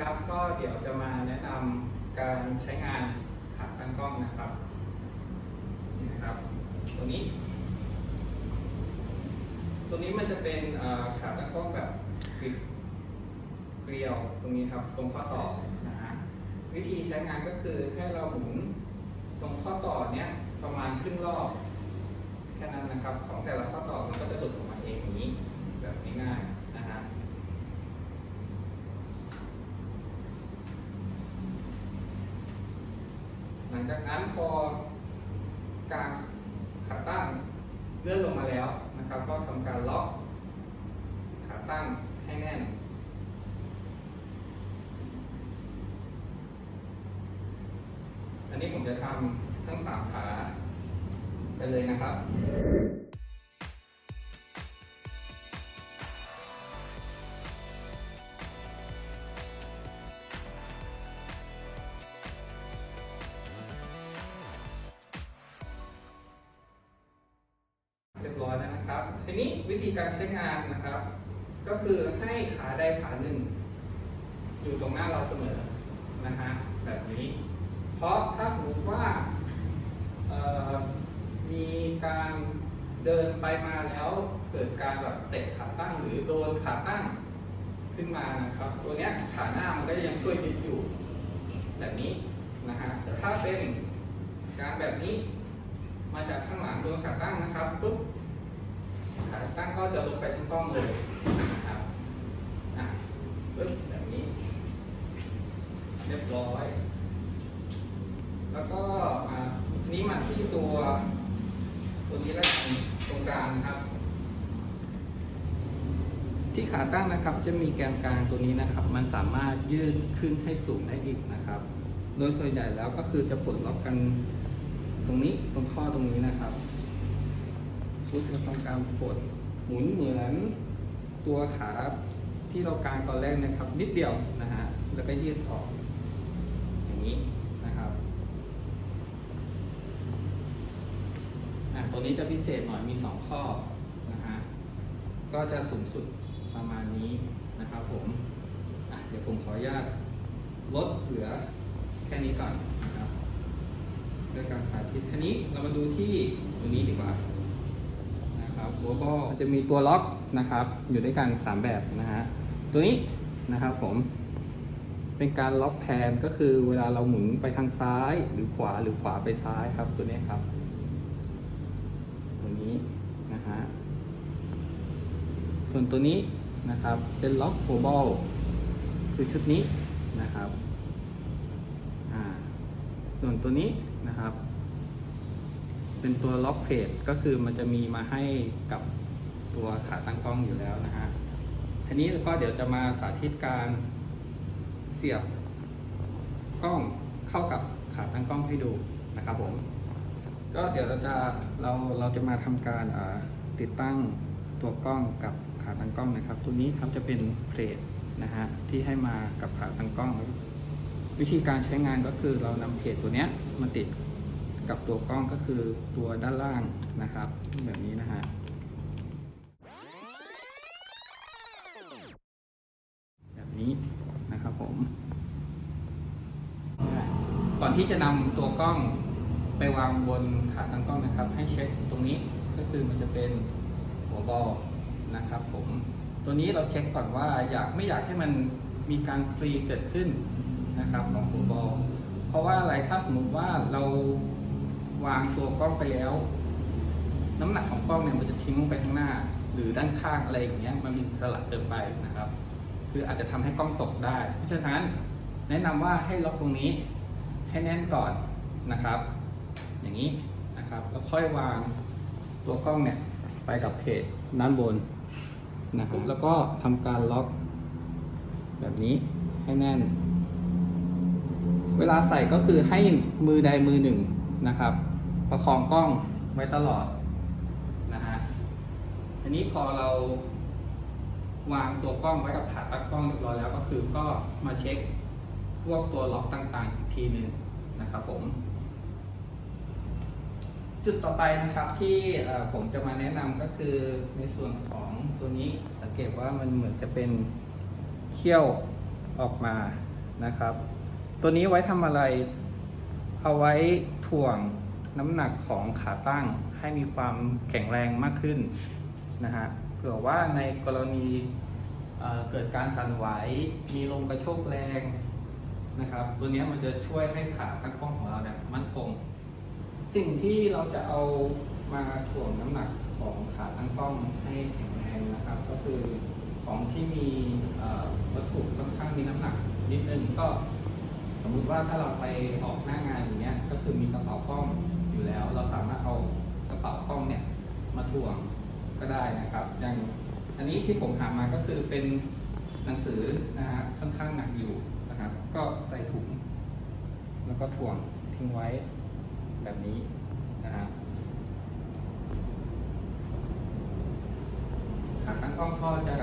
ครับ ก็เดี๋ยวจะมาแนะนำการใช้งานขาตั้งกล้องนะครับ นี่นะครับ ตัวนี้ ตัวนี้มันจะเป็นขาตั้งกล้องแบบกริบเกลียวตรงนี้ครับ ตรงข้อต่อนะฮะ วิธีใช้งานก็คือให้เราหมุนตรงข้อต่อเนี้ยประมาณครึ่งรอบแค่นั้นนะครับ ของแต่ละข้อต่อมันก็จะหลุดออกมาเองอย่างนี้ แบบง่ายๆนะฮะ หลัง จากนั้นพอการขาตั้งเลื่อนลงมาแล้วนะครับ ก็ทำการล็อกขาตั้งให้แน่น อันนี้ผมจะทำทั้งสามขาไปเลยนะครับ วิธีการใช้งานนะครับ ก็คือให้ขาใดขาหนึ่ง อยู่ตรงหน้าเราเสมอนะฮะแบบนี้ เพราะถ้าสมมติว่ามีการเดินไปมาแล้วเกิดการแบบเตะขาตั้งหรือโดนขาตั้งขึ้นมานะครับ ตัวเนี้ยขาหน้ามันก็ยังช่วยยึดอยู่แบบนี้นะฮะแต่ถ้าเป็นการแบบนี้ มาจากข้างหลังโดนขาตั้งนะครับปุ๊บ ขาตั้งก็จะลงไปทั้งกล้องเลยนะครับอะปุ๊บแบบนี้ เรียบร้อย แล้วก็อ่านี้มาที่ตัวตัวนี้แล้วกันตรงกลางนะครับ ที่ขาตั้งนะครับจะมีแกนกลางตัวนี้นะครับ มันสามารถยืดขึ้นให้สูงได้อีกนะครับ โดยส่วนใหญ่แล้วก็คือจะปลดล็อกกันตรงนี้ตรงข้อตรงนี้นะครับ พุทจะทำการปลดหมุนเหมือนตัวขาที่เรากางตอนแรกนะครับ นิดเดียวนะฮะแล้วก็ยืดออก อย่างนี้นะครับอะตัวนี้จะพิเศษหน่อยมีสองข้อนะฮะก็จะสูงสุดประมาณนี้นะครับผมอะเดี๋ยวผมขออนุญาตลดเหลือแค่นี้ก่อนนะครับด้วยการสาธิตทีนี้เรามาดูที่ตัวนี้ดีกว่า นะครับหัวบอลจะมีตัวล็อกนะครับ อยู่ด้วยกันสามแบบนะฮะตัวนี้นะครับผม เป็นการล็อกแพนก็คือเวลาเราหมุนไปทางซ้ายหรือขวาหรือขวาไปซ้ายครับ ตัวนี้ครับ ตัวนี้นะฮะส่วนตัวนี้นะครับเป็นล็อกโ l บอลคือชุดนี้นะครับอ่าส่วนตัวนี้นะครับ เป็นตัวล็อกเพจก็คือมันจะมีมาให้กับตัวขาตั้งกล้องอยู่แล้วนะฮะทีนี้ก็เดี๋ยวจะมาสาธิตการเสียบกล้องเข้ากับขาตั้งกล้องให้ดูนะครับผม ก็เดี๋ยวเราจะเราเราจะมาทำการติดตั้งตัวกล้องกับขาตั้งกล้องนะครับ ตัวนี้ครับจะเป็นเพลทนะฮะที่ให้มากับขาตั้งกล้อง วิธีการใช้งานก็คือเรานำเพจตัวเนี้ยมาติด กับตัวกล้องก็คือตัวด้านล่างนะครับ แบบนี้นะฮะแบบนี้นะครับผมก่อนที่จะนำตัวกล้องไปวางบนขาตั้งกล้องนะครับ ให้เช็คตรงนี้ก็คือมันจะเป็นหัวบอลนะครับผมตัวนี้เราเช็คก่อนว่าอยากไม่อยากให้มันมีการฟรีเกิดขึ้นนะครับของหัวบอลเพราะว่าอะไรถ้าสมมติว่าเรา วางตัวกล้องไปแล้ว น้ำหนักของกล้องเนี่ยมันจะทิ้งลงไปข้างหน้า หรือด้านข้างอะไรอย่างเงี้ยมันมีสลักเกินไปนะครับ คืออาจจะทำให้กล้องตกได้ เพราะฉะนั้นแนะนำว่าให้ล็อกตรงนี้ให้แน่นก่อนนะครับ อย่างนี้นะครับแล้วค่อยวางตัวกล้องเนี่ยไปกับเพจด้านบนนะครับแล้วก็ทำการล็อกแบบนี้ให้แน่น เวลาใส่ก็คือให้มือใดมือหนึ่งนะครับ ประคองกล้องไว้ตลอดนะฮะทีนี้พอเราวางตัวกล้องไว้กับขาตั้งกล้องเรียบร้อยแล้วก็คือก็มาเช็คพวกตัวล็อกต่างๆ อีกทีหนึ่งนะครับผม จุดต่อไปนะครับที่ผมจะมาแนะนำก็คือในส่วนของตัวนี้สังเกตว่ามันเหมือนจะเป็นเขี้ยวออกมานะครับ ตัวนี้ไว้ทำอะไร เอาไว้ถ่วง น้ำหนักของขาตั้งให้มีความแข็งแรงมากขึ้นนะฮะเผื่อว่าในกรณีเเกิดการสั่นไหวมีลมกระโชกแรงนะครับตัวนี้มันจะช่วยให้ขาตั้งกล้องของเราเนี่ยมั่นคง สิ่งที่เราจะเอามาถ่วงน้ำหนักของขาตั้งกล้องให้แข็งแรงนะครับ ก็คือของที่มีวัตถุค่อนข้างมีน้ำหนักนิดนึงก็สมมุติว่าถ้าเราไปออกหน้างานอย่างเงี้ยก็คือมีกระเป๋ากล้อง อยู่แล้ว เราสามารถเอากระเป๋ากล้องเนี่ยมาถ่วงก็ได้นะครับอย่างอันนี้ที่ผมหามาก็คือเป็นหนังสือนะฮะค่อนข้างหนักอยู่นะครับ ก็ใส่ถุง แล้วก็ถ่วงทิ้งไว้แบบนี้นะฮะขาตั้งกล้องก็จะ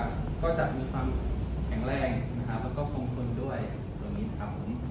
ก็จะมีความแข็งแรงนะครับ แล้วก็คงทนด้วยตรงนี้ผม